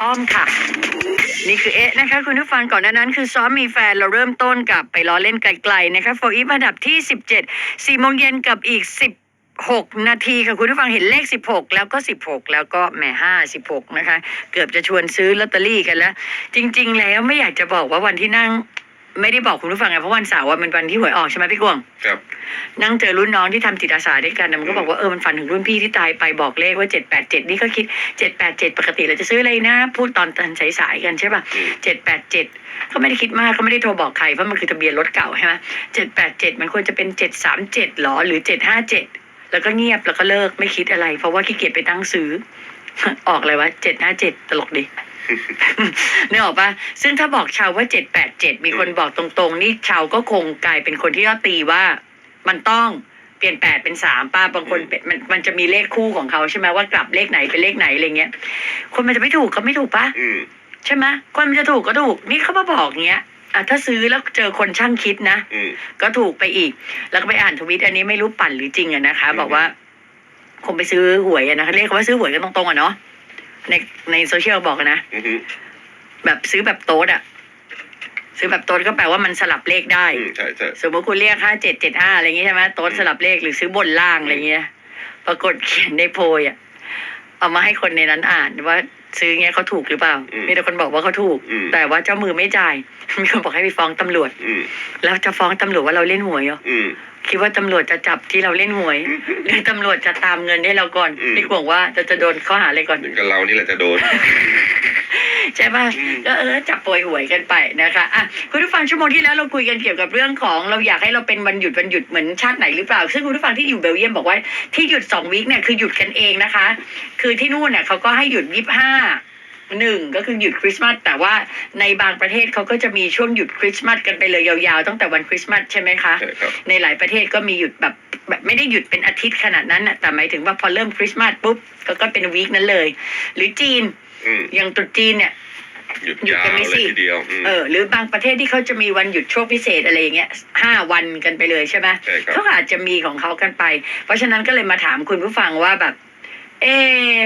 อ้อมค่ะ นี่คือเอ๊ะนะคะ คุณผู้ฟังก่อนหน้านั้น คือซ้อมมีแฟนเราเริ่มต้นกับไปล้อเล่นไกลๆนะคะโฟอีฟอันดับที่ 17 4โมงเย็นกับอีก16นาทีค่ะ คุณผู้ฟังเห็นเลข 16 แล้วก็ 16 แล้วก็แหม5 16 นะคะ เกือบจะชวนซื้อลอตเตอรี่กันแล้ว จริง ๆ แล้วไม่อยากจะบอกว่าวันที่นั่ง ไม่ได้บอกคุณผู้ฟังไงเพราะวันเสาร์อะมันวันที่หวยออกใช่ไหมพี่กวางครับ นั่งเจอรุ่นน้องที่ทำจิตอาสาด้วยกันนะมันก็บอกว่าเออมันฝันถึงรุ่นพี่ที่ตายไปบอกเลขว่าเจ็ดแปดเจ็ดนี่ก็คิดเจ็ดแปดเจ็ดปกติเราจะซื้ออะไรนะ พูดตอนตอนสายๆกันใช่ป่ะอืม เจ็ดแปดเจ็ดก็ไม่ได้คิดมากก็ไม่ได้โทรบอกใครเพราะมันคือทะเบียนรถเก่าใช่ไหมเจ็ดแปดเจ็ดมันควรจะเป็นเจ็ดสามเจ็ดหรอหรือเจ็ดห้าเจ็ดแล้วก็เงียบแล้วก็เลิกไม่คิดอะไร เพราะว่าขี้เกียจไปตั้งซื้อ ออกเลยวะเจ็ดห้าเจ็ดตลกดีนึกออกปะซึ่งถ้าบอกชาวว่าเจ็ดแปดเจ็ดมีคนบอกตรงๆ นี่ชาวก็คงกลายเป็นคนที่ยอตีว่ามันต้องเปลี่ยนแปดเป็นสามป้าบางคนเป็นมันมันจะมีเลขคู่ของเขาใช่ไหมว่ากลับเลขไหนเป็นเลขไหนอะไรเงี้ย คนมันจะไม่ถูกก็ไม่ถูกปะอืมใช่ไหมคนมันจะถูกก็ถูก นี่เขามาบอกเงี้ยอะถ้าซื้อแล้วเจอคนช่างคิดนะอืมก็ถูกไปอีก แล้วก็ไปอ่านทวิตอันนี้ไม่รู้ปั่นหรือจริงอะนะคะอืมบอกว่า คงไปซื้อหวยอะนะคะเรียกว่าซื้อหวยกันตรงๆอะเนาะในในโซเชียลบอกอะนะอืมอืมแบบซื้อแบบโต๊ดอะซื้อแบบโต๊ดก็แปลว่ามันสลับเลขได้ อืมใช่ใช่ สมมติคุณเรียกห้าเจ็ดเจ็ดห้าอะไรอย่างงี้ใช่ไหมโต๊ดสลับเลขหรือซื้อบนล่างอะไรเงี้ย ปรากฏเขียนในโพยอะเอามาให้คนในนั้นอ่านว่า ซื้อเงี้ยเขาถูกหรือเปล่ามีแต่คนบอกว่าเขาถูก อืม แต่ว่าเจ้ามือไม่จ่าย มีคนบอกให้ไปฟ้องตำรวจ อืมแล้วจะฟ้องตำรวจว่าเราเล่นหวยเหรออืม คิดว่าตำรวจจะจับที่เราเล่นหวย หรือตำรวจจะตามเงินให้เราก่อนอืมนี่กลัวว่าจะจะโดนข้อหาอะไรก่อน เหมือนกับเรานี่แหละจะโดน ใช่ป่ะอืม ก็เออจับโปรยหวยกันไปนะคะอะคุณผู้ฟังชั่วโมงที่แล้วเราคุยกันเกี่ยวกับเรื่องของเราอยากให้เราเป็นวันหยุดวันหยุดเหมือนชาติไหนหรือเปล่า ซึ่งคุณผู้ฟังที่อยู่เบลเยียมบอกว่าที่หยุดสองวีคเนี่ยคือหยุดกันเองนะคะ คือที่นู่นเนี่ยเขาก็ให้หยุดยี่ห้า หนึ่งก็คือหยุดคริสต์มาสแต่ว่าในบางประเทศเขาก็จะมีช่วงหยุดคริสต์มาสกันไปเลยยาวๆ ตั้งแต่วันคริสต์มาสใช่ไหมคะใช่ครับในหลายประเทศก็มีหยุดแบบแบบไม่ได้หยุดเป็นอาทิตย์ขนาดนั้นน่ะแต่หมายถึงว่าพอเริ่มคริสต์มาสปุ๊บก็ก็เป็นวีคนั้นเลย หรือจีนอืมอย่างตรุษจีนเนี่ย หยุดหยุดยากันวไหมเลสิยทีเดียวอืม เออหรือบางประเทศที่เขาจะมีวันหยุดช่วงพิเศษอะไรอย่างเงี้ยห้าวันกันไปเลยใช่ไหมใช่ครับ เขาอาจจะมีของเขากันไป เพราะฉะนั้นก็เลยมาถามคุณผู้ฟังว่าแบบ เอะ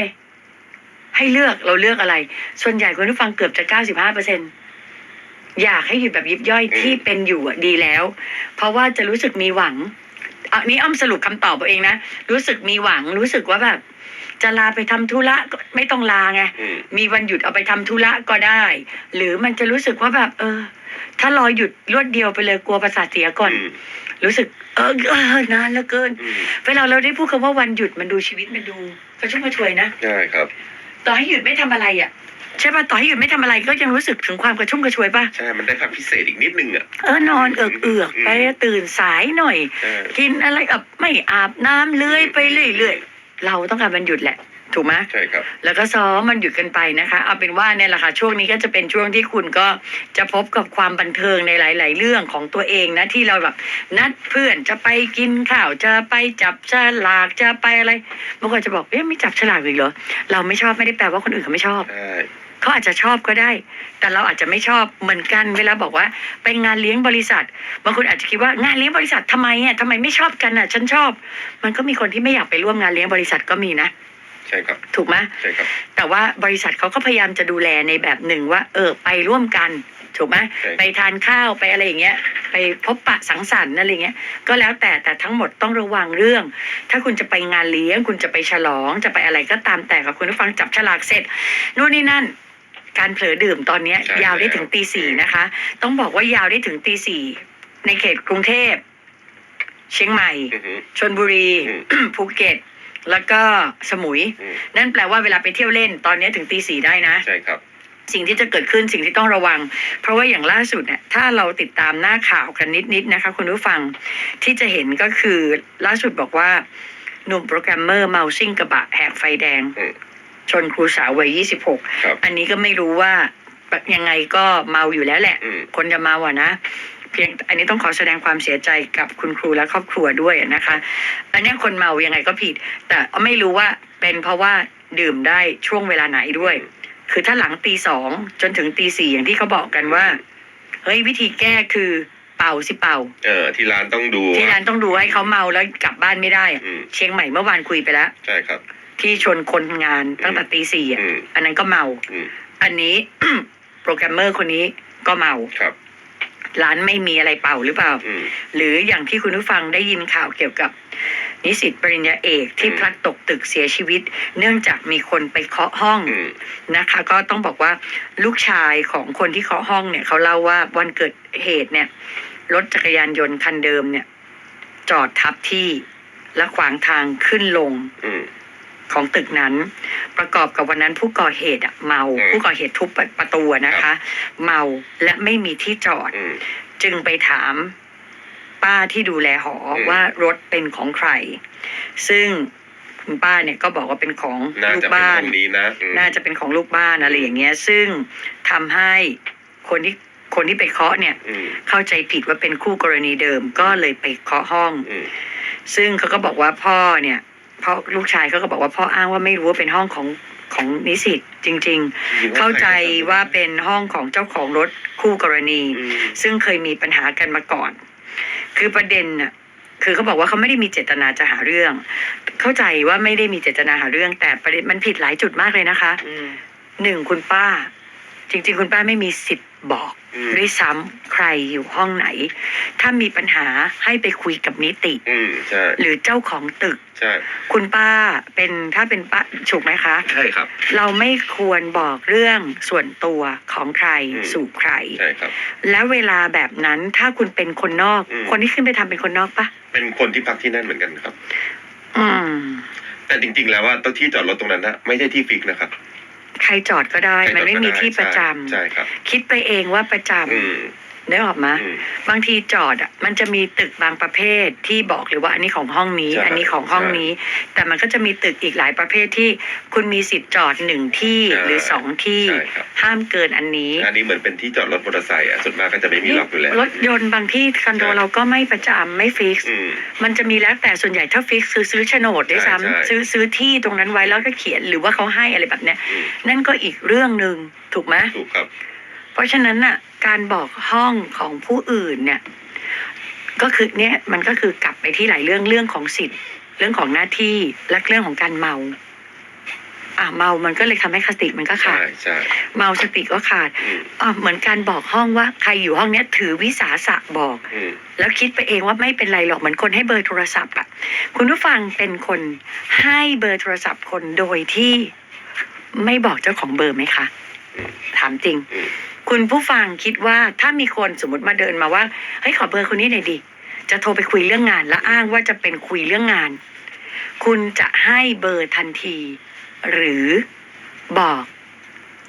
ให้เลือกเราเลือกอะไร ส่วนใหญ่คุณผู้ฟังเกือบจะเก้าสิบห้าเปอร์เซ็นอยากให้หยุดแบบยิบย่อยที่เป็นอยู่อะดีแล้ว เพราะว่าจะรู้สึกมีหวังอันนี้อ้อมสรุปคำตอบตัวเองนะ รู้สึกมีหวังรู้สึกว่าแบบ จะลาไปทำธุระก็ไม่ต้องลาไงอืมมีวันหยุดเอาไปทำธุระก็ได้ หรือมันจะรู้สึกว่าแบบ เออ ถ้ารอหยุดรวดเดียวไปเลยกลัวประสาทเสียก่อนอืมรู้สึก เออเออนานเหลือเกินอืมเวลาเราได้พูดคำว่าวันหยุดมันดูชีวิตมันดูกระชุ่มกระชวยนะใช่ครับ ต่อให้หยุดไม่ทำอะไรอะใช่ป่ะต่อให้หยุดไม่ทำอะไรก็ยังรู้สึกถึงความกระชุ่มกระชวยป่ะใช่มันได้พักพิเศษอีกนิดนึงอะเออนอนเอือกเอือกๆไปตื่นสายหน่อยใช่กินอะไรแบบไม่อาบน้ำเลื้อยไปเรื่อยๆเราต้องการวันหยุดแหละ ถูกไหมใช่ครับ แล้วก็ซ้อมมันหยุดกันไปนะคะ เอาเป็นว่าเนี่ยแหละค่ะช่วงนี้ก็จะเป็นช่วงที่คุณก็จะพบกับความบันเทิงในหลาย ๆ เรื่องของตัวเองนะที่เราแบบนัดเพื่อนจะไปกินข้าวจะไปจับฉลากจะไปอะไรบางคนจะบอกเอ๊ะไม่จับฉลากอีกเหรอเราไม่ชอบไม่ได้แปลว่าคนอื่นเขาไม่ชอบ ใช่เขาอาจจะชอบก็ได้ แต่เราอาจจะไม่ชอบเหมือนกัน เวลาบอกว่าไปงานเลี้ยงบริษัท บางคนอาจจะคิดว่างานเลี้ยงบริษัททำไมอะทำไมไม่ชอบกันอะ ฉันชอบ มันก็มีคนที่ไม่อยากไปร่วมงานเลี้ยงบริษัทก็มีนะ ใช่ครับ ถูกไหมใช่ครับ แต่ว่าบริษัทเขาก็พยายามจะดูแลในแบบหนึ่งว่า เออไปร่วมกัน ถูกไหมใช่ ไปทานข้าวไปอะไรอย่างเงี้ย ไปพบปะสังสรรค์อะไรเงี้ย ก็แล้วแต่แต่ทั้งหมดต้องระวังเรื่อง ถ้าคุณจะไปงานเลี้ยง คุณจะไปฉลองจะไปอะไรก็ตามแต่กับคุณผู้ฟังจับฉลากเสร็จนู่นนี่นั่น การเผลอดื่มตอนเนี้ย ใช่ยาวได้แล้วถึงตีสี่นะคะ ต้องบอกว่ายาวได้ถึงตีสี่ในเขตกรุงเทพ เชียงใหม่ อือหือชนบุรี อืม ภูเก็ต แล้วก็สมุย อืมนั่นแปลว่าเวลาไปเที่ยวเล่นตอนนี้ถึงตีสี่ได้นะ ใช่ครับ สิ่งที่จะเกิดขึ้นสิ่งที่ต้องระวัง เพราะว่าอย่างล่าสุดเนี่ยถ้าเราติดตามหน้าข่าวกันนิดๆนะคะคุณผู้ฟังที่จะเห็นก็คือล่าสุดบอกว่าหนุ่มโปรแกรมเมอร์เมาซิ่งกระบะแหกไฟแดง อืมชนครูสาววัย ครับ 26 อันนี้ก็ไม่รู้ว่ายังไงก็เมาอยู่แล้วแหละ อืม คนจะเมาอะนะ เพียงอันนี้ต้องขอแสดงความเสียใจกับคุณครูและครอบครัวด้วยนะคะ อันเนี้ยคนเมายังไงก็ผิด แต่ไม่รู้ว่าเป็นเพราะว่าดื่มได้ช่วงเวลาไหนด้วย คือถ้าหลังตีสองจนถึงตีสี่อย่างที่เขาบอกกันว่า เฮ้ยวิธีแก้คือเป่าสิเป่า เออที่ร้านต้องดูที่ร้านต้องดูให้เขาเมาแล้วกลับบ้านไม่ได้อะอืมเชียงใหม่เมื่อวานคุยไปแล้ว ใช่ครับ ที่ชนคนงานตั้งแต่ตีสี่อะอืม อันนั้นก็เมา อืมอันนี้ โปรแกรมเมอร์คนนี้ก็เมา ครับ ร้านไม่มีอะไรเป่าหรือเปล่าอืมหรืออย่างที่คุณผู้ฟังได้ยินข่าวเกี่ยวกับนิสิตปริญญาเอกที่อืมพลัดตกตึกเสียชีวิต เนื่องจากมีคนไปเคาะห้องอืมนะคะ ก็ต้องบอกว่าลูกชายของคนที่เคาะห้องเนี่ยเขาเล่าว่าวันเกิดเหตุเนี่ยรถจักรยานยนต์คันเดิมเนี่ย จอดทับที่และขวางทางขึ้นลงอืม ของตึกนั้น ประกอบกับวันนั้นผู้ก่อเหตุอะเมา อืม ผู้ก่อเหตุทุบประตูอะนะคะ เมาและไม่มีที่จอด อืม จึงไปถามป้าที่ดูแลหออืมว่ารถเป็นของใคร ซึ่งคุณป้าเนี่ยก็บอกว่าเป็นของน่าลูกจะเป็นบ้าตน รงนี้นะอืม น่าจะเป็นของลูกบ้านอะไรอย่างเงี้ย ซึ่งทำให้คนที่คนที่ไปเคาะเนี่ย อืมเข้าใจผิดว่าเป็นคู่กรณีเดิม ก็เลยไปเคาะห้อง อืมซึ่งเขาก็บอกว่าพ่อเนี่ย พ่อลูกชายเขาก็บอกว่าพ่ออ้างว่าไม่รู้ว่าเป็นห้องของของนิสิตจริงจริงๆๆเข้าใจว่าใครเป็นห้องของเจ้าของรถคู่กรณีอืมซึ่งเคยมีปัญหากันมาก่อน คือประเด็นน่ะคือเขาบอกว่าเขาไม่ได้มีเจตนาจะหาเรื่อง เข้าใจว่าไม่ได้มีเจตนาหาเรื่อง แต่ประเด็นมันผิดหลายจุดมากเลยนะคะอืมหนึ่งคุณป้า จริง ๆ คุณป้าไม่มีสิทธิ์ บอกอืมด้วยซ้ำใครอยู่ห้องไหน ถ้ามีปัญหาให้ไปคุยกับนิติ อืมใช่หรือเจ้าของตึก ใช่คุณป้าเป็นถ้าเป็นป้าถูกไหมคะ ใช่ครับ เราไม่ควรบอกเรื่องส่วนตัวของใครอืม สู่ใคร ใช่ครับ แล้วเวลาแบบนั้นถ้าคุณเป็นคนนอก อืม คนที่ขึ้นไปทำเป็นคนนอกปะเป็นคนที่พักที่นั่นเหมือนกันครับ อืม แต่จริงๆแล้วว่าตรงที่จอดรถตรงนั้นนะไม่ใช่ที่ฟิกนะครับ ใครจอดก็ได้ใครจอดมันไม่มีก็ด้ที่ประจใช่ใช่ครับำคิดไปเองว่าประจอืมำ ได้ออกมา อืม บางทีจอดอะมันจะมีตึกบางประเภทที่บอกเลยว่าอันนี้ของห้องนี้ ใช่อันนี้ของห้องนี้ แต่มันก็จะมีตึกอีกหลายประเภทที่คุณมีสิทธิ์จอดหนึ่งที่ใช่หรือสองที่ใช่ครับ ห้ามเกินอันนี้อันนี้เหมือนเป็นที่จอดรถมอเตอร์ไซค์อะส่วนมากก็จะไม่มีล็อกอยู่แล้วรถยนต์บางที่คอนโดใช่เราก็ไม่ประจำไม่ฟิกซ์อืม มันจะมีแล้วแต่ส่วนใหญ่ถ้าฟิกซ์ซื้อซื้อโฉนดด้วยใช่ซ้ำใช่ซื้อซื้อที่ตรงนั้นไว้แล้วก็เขียนหรือว่าเขาให้อะไรแบบเนี้ย อืมนั่นก็อีกเรื่องหนึ่งถูกไหมถูกครับ เพราะฉะนั้นน่ะการบอกห้องของผู้อื่นเนี่ยก็คือเนี่ยมันก็คือกลับไปที่หลายเรื่องเรื่องของสิทธิ์ เรื่องของหน้าที่และเรื่องของการเมา อะเมามันก็เลยทำให้สติมันก็ขาใช่ดใช่เมาสติก็ขาดอืมอะเหมือนการบอกห้องว่าใครอยู่ห้องเนี้ย ถือวิสาสะบอกอืมแล้วคิดไปเองว่าไม่เป็นไรหรอกเหมือนคนให้เบอร์โทรศัพท์อะคุณผู้ฟังเป็นคนให้เบอร์โทรศัพท์คนโดยที่ไม่บอกเจ้าของเบอร์ไหมคะอืมถามจริงอืม คุณผู้ฟังคิดว่าถ้ามีคนสมมติมาเดินมาว่าเฮ้ยขอเบอร์คนนี้หน่อยดิจะโทรไปคุยเรื่องงาน และอ้างว่าจะเป็นคุยเรื่องงาน คุณจะให้เบอร์ทันที หรือบอก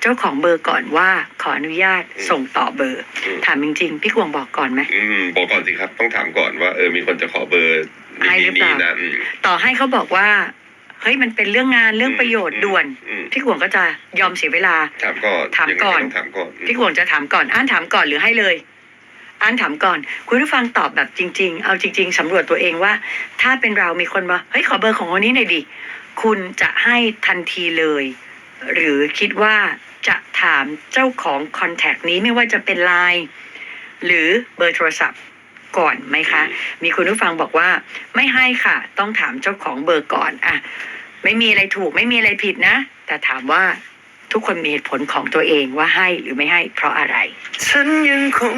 เจ้าของเบอร์ก่อนว่าขออนุญาตส่งต่อเบอร์ อืม ถามจริงๆ พี่กวงบอกก่อนไหม อืมบอกก่อนสิครับ ต้องถามก่อนว่าเออมีคนจะขอเบอร์ให้หรือเปล่า นี้นะอืม ต่อให้เขาบอกว่า เฮ้ยมันเป็นเรื่องงานเรื่องประโยชน์ด่วน อืมพี่กวงก็จะยอมเสียเวลา ถามก่อนถามก่อน ยังไงต้องถามก่อนอืมพี่กวงจะถามก่อนอ่านถามก่อนหรือให้เลยอ่านถามก่อน คุณผู้ฟังตอบแบบจริง ๆ เอาจริง ๆสำรวจตัวเองว่า ถ้าเป็นเรามีคนมาเฮ้ยขอเบอร์ของคนนี้หน่อยดิคุณจะให้ทันทีเลย หรือคิดว่าจะถามเจ้าของคอนแทคนี้ไม่ว่าจะเป็นไลน์หรือเบอร์โทรศัพท์ ก่อนไหมคะ มีคุณผู้ฟังบอกว่าไม่ให้ค่ะ ต้องถามเจ้าของเบอร์ก่อนอะไม่มีอะไรถูกไม่มีอะไรผิดนะ แต่ถามว่าทุกคนมีเหตุผลของตัวเองว่าให้หรือไม่ให้เพราะอะไร ฉันยังคง